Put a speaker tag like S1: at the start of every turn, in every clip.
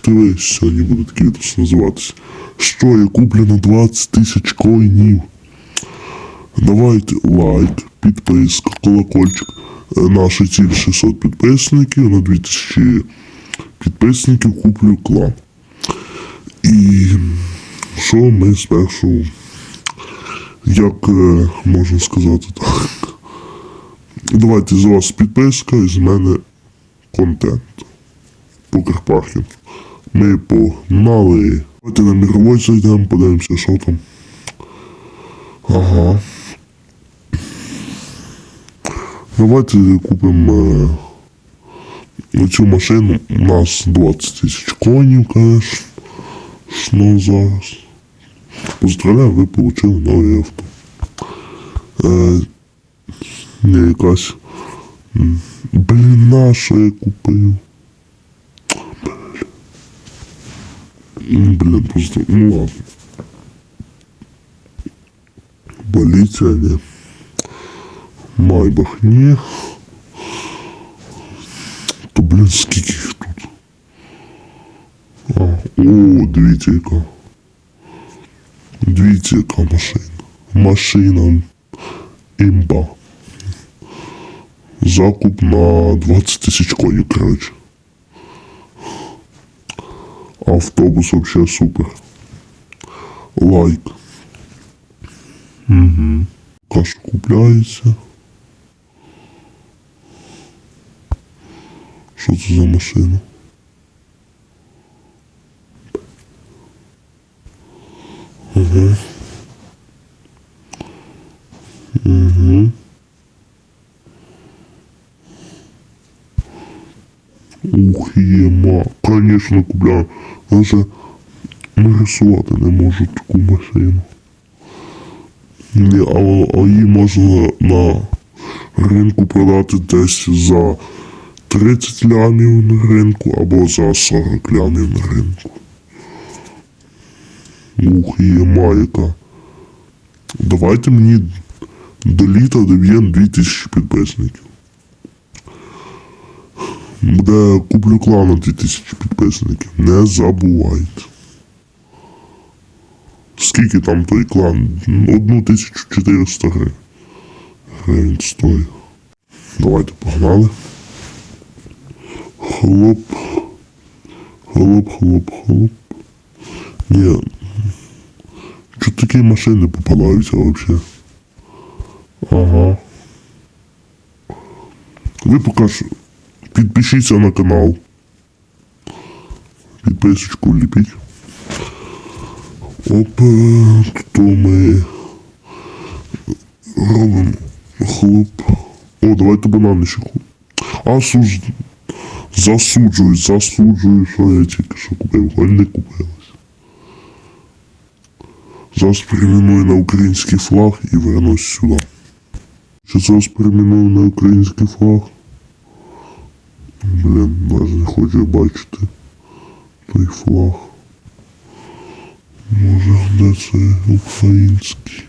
S1: ТВ сьогодні буде такий відос називатися. Що я куплю на 20 тисяч коїнів? Давайте лайк, підписка, колокольчик. Наша ціль 600 підписників, на 2000 підписників куплю клан. І що ми спершу, як е, можна сказати так. Давайте з вас підписка і з мене контент. По Карпахів. Ми погнали. Давайте на міровой зайдемо, подивимося, що там. Ага. Давайте купимо е, цю машину. У нас 20 тисяч конів, конечно. Що зараз. Поздравляю, ви отримали нове авто. Е, не якась. м, Блін, на я купив? Блін. Блін, просто, ну ладно. Поліція, ні. Майбах, ні. То, блін, скільки їх тут? А, о, дивіться, яка. Дивіться, яка машина. Машина імба. Закуп на 20 тисяч коїв, коротше. Автобус вообще супер. Лайк. Угу. Каша купляється. Що це за машина? Угу. Угу. Ух, єма. Конечно, купляю. Даже нарисувати не можу таку машину. А, а її можна на ринку продати десь за 30 лямів на ринку або за 40 лямів на ринку. Ух, єма яка. Давайте мені до літа доб'ємо 2000 підписників. Буде куплю клан на 2000 підписників. Не забувайте. Скільки там той клан? 1400 гривень. Гривень стоїть. Давайте погнали. Хлоп. Хлоп, хлоп, хлоп. Ні. Чо такі машини попадаються вообще? Ага. Ви що підпишіться на канал. Підписочку ліпіть. Опа, то ми робимо хлоп. О, давайте банани ще купимо. А суж... засуджую, що я тільки що купив, хоч не купилось. Зараз перейменую на український флаг і вернусь сюди. Що зараз перейменую на український флаг? Блін, навіть не хочу бачити той флаг. Може, де це український?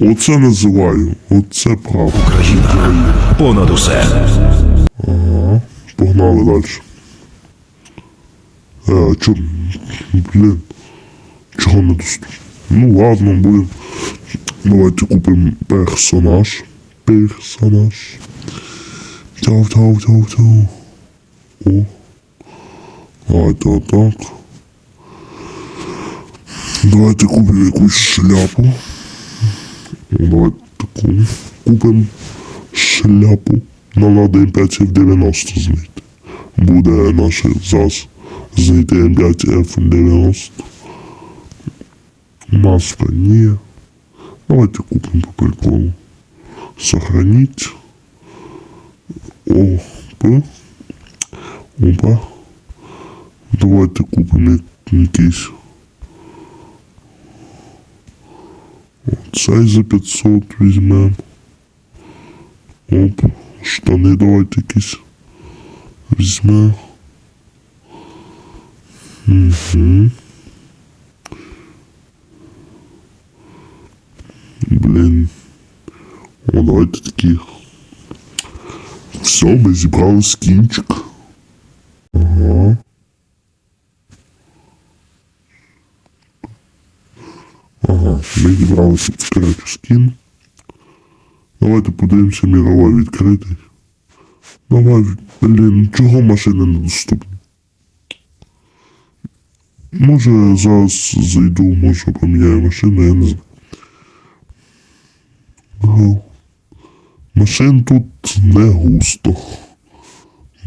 S1: Оце називаю. Оце правда.
S2: Україна понад усе. Ага.
S1: Погнали далі. Е, чо, блін, чого не доступно? Ну ладно, будем. Давайте купимо персонаж. Персонаж. Тяв, тяв, тяв, тяв. О. Давайте отак. Давайте купимо якусь шляпу. Давайте таку. Купимо шляпу. Надо М5 F90 знайти. Буде наш ЗАЗ знайти М5 F90. Маска ні. Давайте купимо по приколу. Сохранить. Опа. Опа. Давайте купимо якийсь. Цей за 500 візьмемо. Оп, штани давайте якісь візьмемо. Угу. Блін давайте такі. Все, ми зібрали скінчик. Ага. Ага, ми зібрали коротше, скін. Давайте подивимося міровой відкритий. Давай, блін, чого машини недоступні? Може зараз зайду, може поміняю машину, я не знаю. Ага. Машин тут не густо.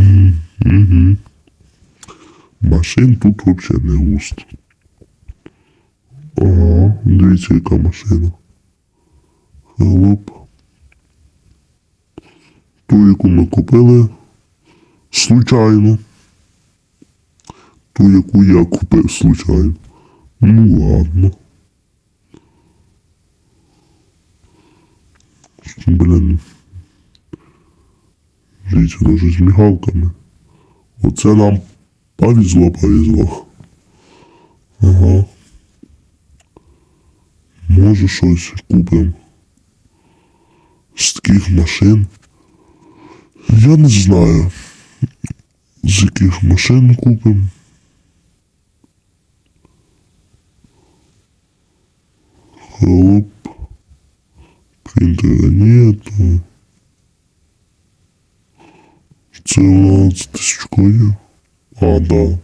S1: Угу. Машин тут взагалі не густо. Ага, дивіться, яка машина. Хлоп. Ту, яку ми купили случайно. Ту, яку я купив случайно. Ну ладно. Блін. Дивіться, даже з мігалками. Оце нам повезло, повезло. Ага. Може щось купимо. З таких машин. Я не знаю. З яких машин купимо. Хлоп. Принтера нету. Це у нас тисяч коїв. А, да.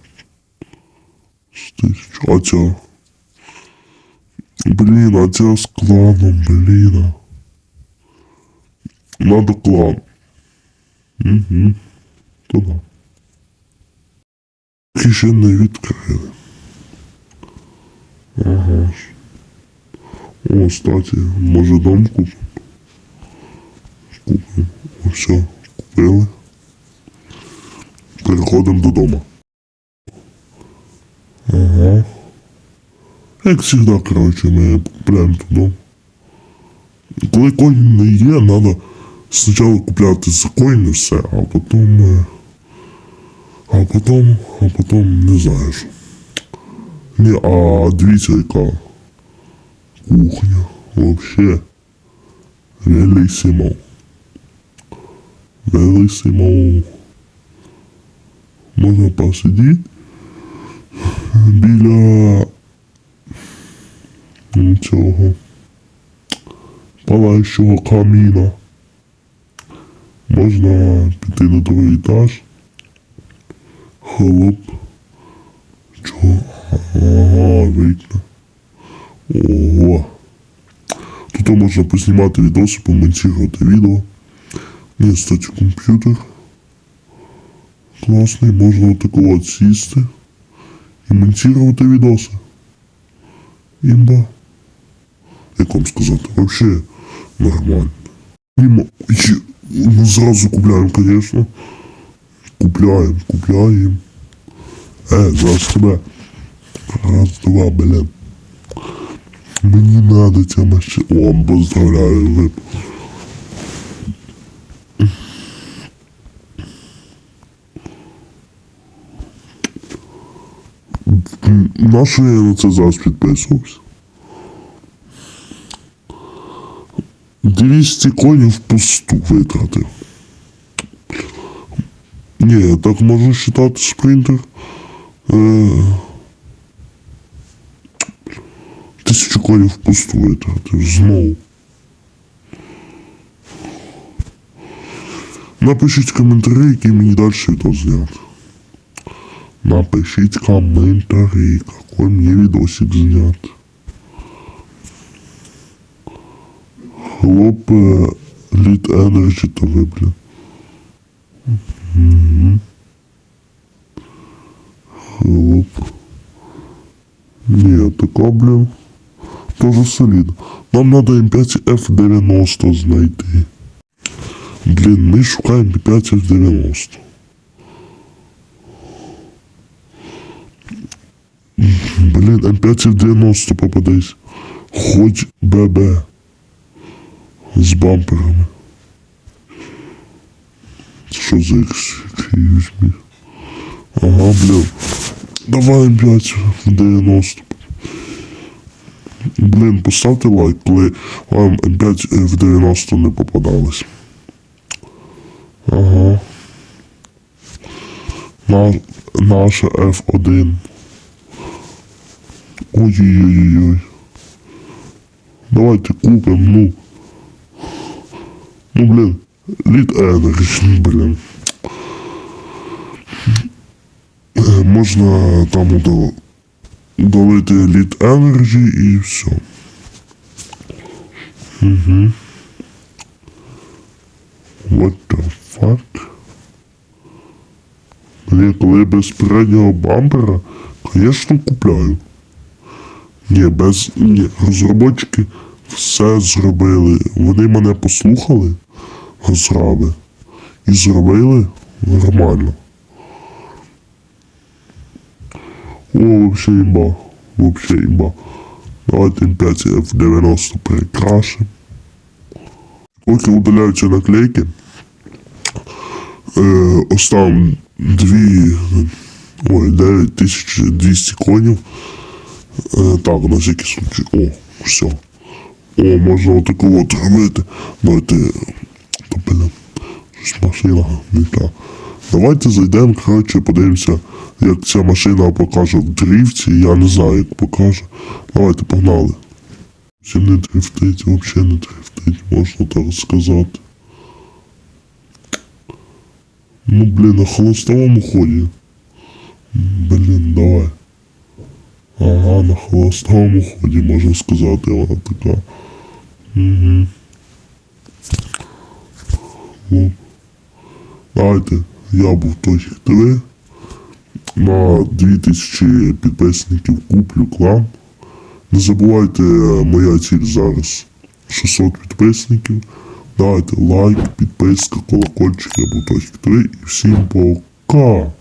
S1: З тисяч. А ця. Блін, а ця з кланом, блін. Надо клан. Угу. То да. Не відкрили. Ага. О, кстати, може дом купимо? Купимо. О, все, купили. Переходимо додому. Ага. Як завжди, коротше, ми купляємо туди. Коли коін не є, треба спочатку купляти за коїни все, а потім. е, А потім, а потім не знаю що. Ні, а дивіться, яка кухня. Вообще. Велисимо. Велисимо. Можна посидіти біля цього палаючого каміна. Можна піти на другий етаж. Хлоп. Чого? Ага, вікна. Ого. Тут можна познімати відоси, помонтувати відео. Ні, кстати, комп'ютер. Класний, можна отако от сісти і монтувати відоси. Імба. Як вам сказати, вообще нормально. Мимо, Є- ну зразу купляємо, конечно. Купляємо, купляємо. Е, зараз тебе. Раз, два, блин. Мені надо ця машина. О, поздравляю, вип. На що я на це зараз підписувався? 200 конів впусту витратив. Ні, так можу вважати спринтер. Е, тисячу конів впусту витратив. Знову. Напишіть коментарі, які мені далі відео. Напишіть коментарі, какой мне видосик снять. Хлоп е, Лід Energy то ви, блін. Мгм. Хлоп. Ні, така, блін. Тоже солідно. Нам надо М5 F90 знайти. Блін, ми шукаємо М5 F90. Блін, М5 F90 попадись. Хоч ББ. З бамперами. Що за me? Ага, блін. Давай М5 в 90. Блін, поставте лайк, коли вам М5 в 90 не попадалось. Ага. На, наша F1. Ой-ой-ой-ой. Давайте купимо, ну. Ну, блін, лід Energy, блін. Е, Можна там удал- удалити лід Energy і все. Угу. What the fuck? Блін, коли без переднього бампера, звісно, купляю. Ні, без. Ні, розробники все зробили. Вони мене послухали, розраби, і зробили нормально. О, вообще имба. Вообще имба. Давайте М5 F90 перекрашим. Поки удаляються наклейки, е, оставим дві, ой, 9200 конів. Е, так, на всякий случай. О, все. О, можна отаку от робити. Давайте, то, блин, щось машина не та. Давайте зайдемо, коротше, подивимося, як ця машина покаже в дрифті. Я не знаю, як покаже. Давайте погнали. Чи не дрифтить, взагалі не дрифтить, можна так сказати. Ну, блін, на холостовому ході. Блін, давай. Ага, на холостовому ході, можна сказати, вона така. Угу. Ну, давайте, я був той ТВ. На 2000 підписників куплю клан. Не забувайте, моя ціль зараз 600 підписників. Давайте лайк, підписка, колокольчик, я був той ТВ і всім пока.